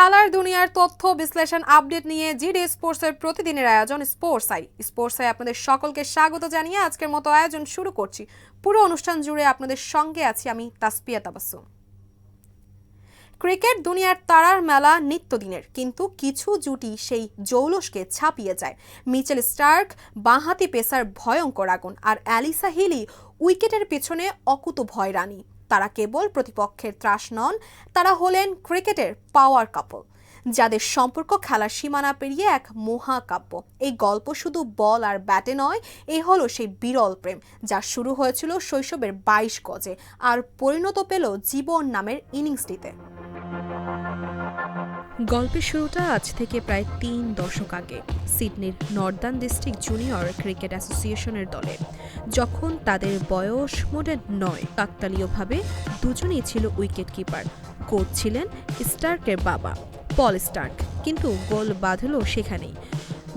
খেলার দুনিয়ার তথ্য, বিশ্লেষণ, আপডেট নিয়ে জিডি স্পোর্টসের প্রতিদিনের আয়োজন স্পোর্টস আই স্পোর্টস আই আপনাদের সকলকে স্বাগত জানিয়ে আজকের মতো আয়োজন শুরু করছি। পুরো অনুষ্ঠান জুড়ে আপনাদের সঙ্গে আছি আমি তাসপিয়া তাবাসুম ক্রিকেট দুনিয়ার তারার মেলা নিত্যদিনের, কিন্তু কিছু জুটি সেই জৌলসকে ছাপিয়ে যায়। মিচেল স্টার্ক, বাঁহাতি পেসার ভয়ঙ্কর আগুন, আর অ্যালিসা হিলি উইকেটের পেছনে অকুত ভয় রানী। তারা কেবল প্রতিপক্ষের ত্রাস নন, তারা হলেন ক্রিকেটের পাওয়ার কাপল যাদের সম্পর্ক খেলার সীমানা পেরিয়ে এক মহাকাব্য। এই গল্প শুধু বল আর ব্যাটে নয়, এ হলো সেই বিরল প্রেম, যা শুরু হয়েছিল শৈশবের বাইশ গজে, আর পরিণত পেল জীবন নামের ইনিংসটিতে গল্পের শুরুটা আজ থেকে প্রায় তিন দশক আগে, সিডনির নর্দার্ন ডিস্ট্রিক্ট জুনিয়র ক্রিকেট অ্যাসোসিয়েশনের দলে। যখন তাদের বয়স মোটে নয় কাকতালীয়ভাবে দুজনেই ছিল উইকেট কিপার কোচ ছিলেন স্টার্কের বাবা, পল স্টার্ক। কিন্তু গোল বাঁধল সেখানেই।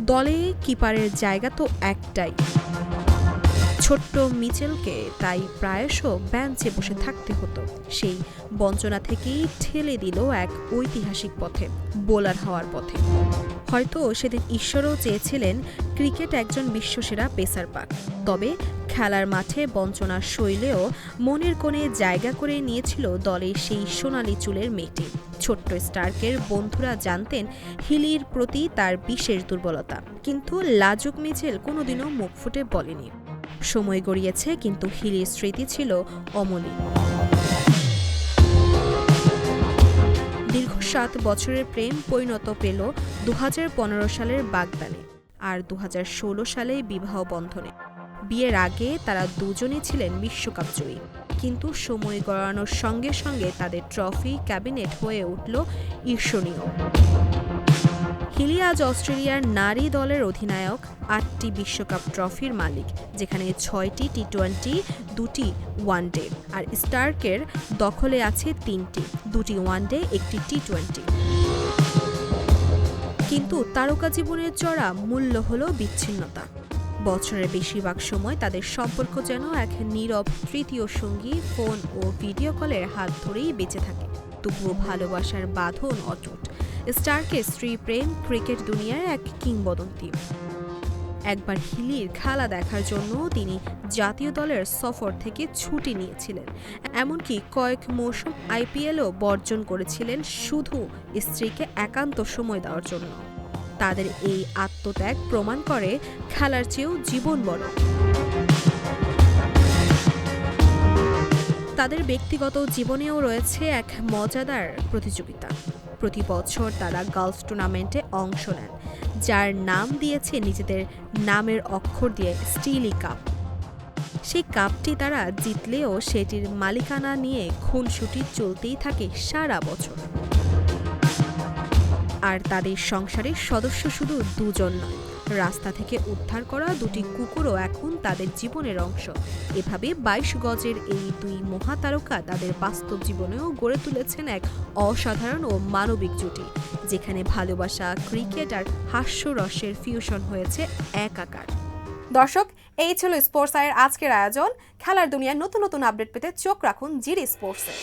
দলে কিপারের জায়গা তো একটাই। ছোট্ট মিচেলকে তাই প্রায়শ বেঞ্চে বসে থাকতে হতো। সেই বঞ্চনা থেকেই ঠেলে দিল এক ঐতিহাসিক পথে, বোলার হওয়ার পথে। হয়তো সেদিন ঈশ্বরও চেয়েছিলেন ক্রিকেট একজন বিশ্বসেরা পেসার পাক তবে খেলার মাঠে বঞ্চনা শৈলেও মনের কোণে জায়গা করে নিয়েছিল দলের সেই সোনালি চুলের মেয়েটি। ছোট্ট স্টার্কের বন্ধুরা জানতেন হিলির প্রতি তার বিশেষ দুর্বলতা। কিন্তু লাজুক মিচেল কোনোদিনও মুখ ফুটে বলেনি। সময় গড়িয়েছে, কিন্তু হিলির স্মৃতি ছিল অমলিন। দীর্ঘ সাত বছরের প্রেম পরিণত পেল দু হাজার পনেরো সালের বাগদানে আর দু হাজার ষোলো সালে বিবাহ বন্ধনে। বিয়ের আগে তারা দুজনই ছিলেন বিশ্বকাপ জয়ী কিন্তু সময় গড়ানোর সঙ্গে সঙ্গে তাদের ট্রফি ক্যাবিনেট হয়ে উঠল ঈর্ষণীয়। হিলি আজ অস্ট্রেলিয়ার নারী দলের অধিনায়ক আটটি বিশ্বকাপ ট্রফির মালিক, যেখানে ছয়টি টি টোয়েন্টি দুটি ওয়ানডে, আর স্টার্কের দখলে আছে তিনটি, দুটি ওয়ানডে, একটি টি টোয়েন্টি কিন্তু তারকা জীবনের চড়া মূল্য হল বিচ্ছিন্নতা। বছরের বেশিরভাগ সময় তাদের সম্পর্ক যেন এক নীরব তৃতীয় সঙ্গী ফোন ও ভিডিও কলের হাত ধরেই বেঁচে থাকে। তবুও ভালোবাসার বাঁধন অটুট। স্টারকে স্ত্রী প্রেম, ক্রিকেট দুনিয়ার এক কিংবদন্তি। একবার হিলির খেলা দেখার জন্য তিনি জাতীয় দলের সফর থেকে ছুটি নিয়েছিলেন। এমনকি কয়েক মৌসুম আইপিএলও বর্জন করেছিলেন শুধু স্ত্রীকে একান্ত সময় দেওয়ার জন্য। তাদের এই আত্মত্যাগ প্রমাণ করে খেলার চেয়েও জীবন বড়। তাদের ব্যক্তিগত জীবনেও রয়েছে এক মজাদার প্রতিযোগিতা। প্রতি বছর তারা গার্লস টুর্নামেন্টে অংশ নেন, যার নাম দিয়েছে নিজেদের নামের অক্ষর দিয়ে স্টিলি কাপ। সেই কাপটি তারা জিতলেও সেটির মালিকানা নিয়ে খুনসুটি চলতেই থাকে সারা বছর। আর তাদের সংসারের সদস্য শুধু দুজন নয়। রাস্তা থেকে উদ্ধার করা দুটি কুকুরও এখন তাদের জীবনের অংশ। এভাবে বাইশ গজের এই দুই মহাতারকা তাদের বাস্তব জীবনেও গড়ে তুলেছেন এক অসাধারণ ও মানবিক জুটি, যেখানে ভালোবাসা, ক্রিকেট আর হাস্যরসের ফিউশন হয়েছে একাকার। দর্শক, এই ছিল স্পোর্টস আয়ের আজকের আয়োজন। খেলার দুনিয়ার নতুন নতুন আপডেট পেতে চোখ রাখুন জিডি স্পোর্টসে।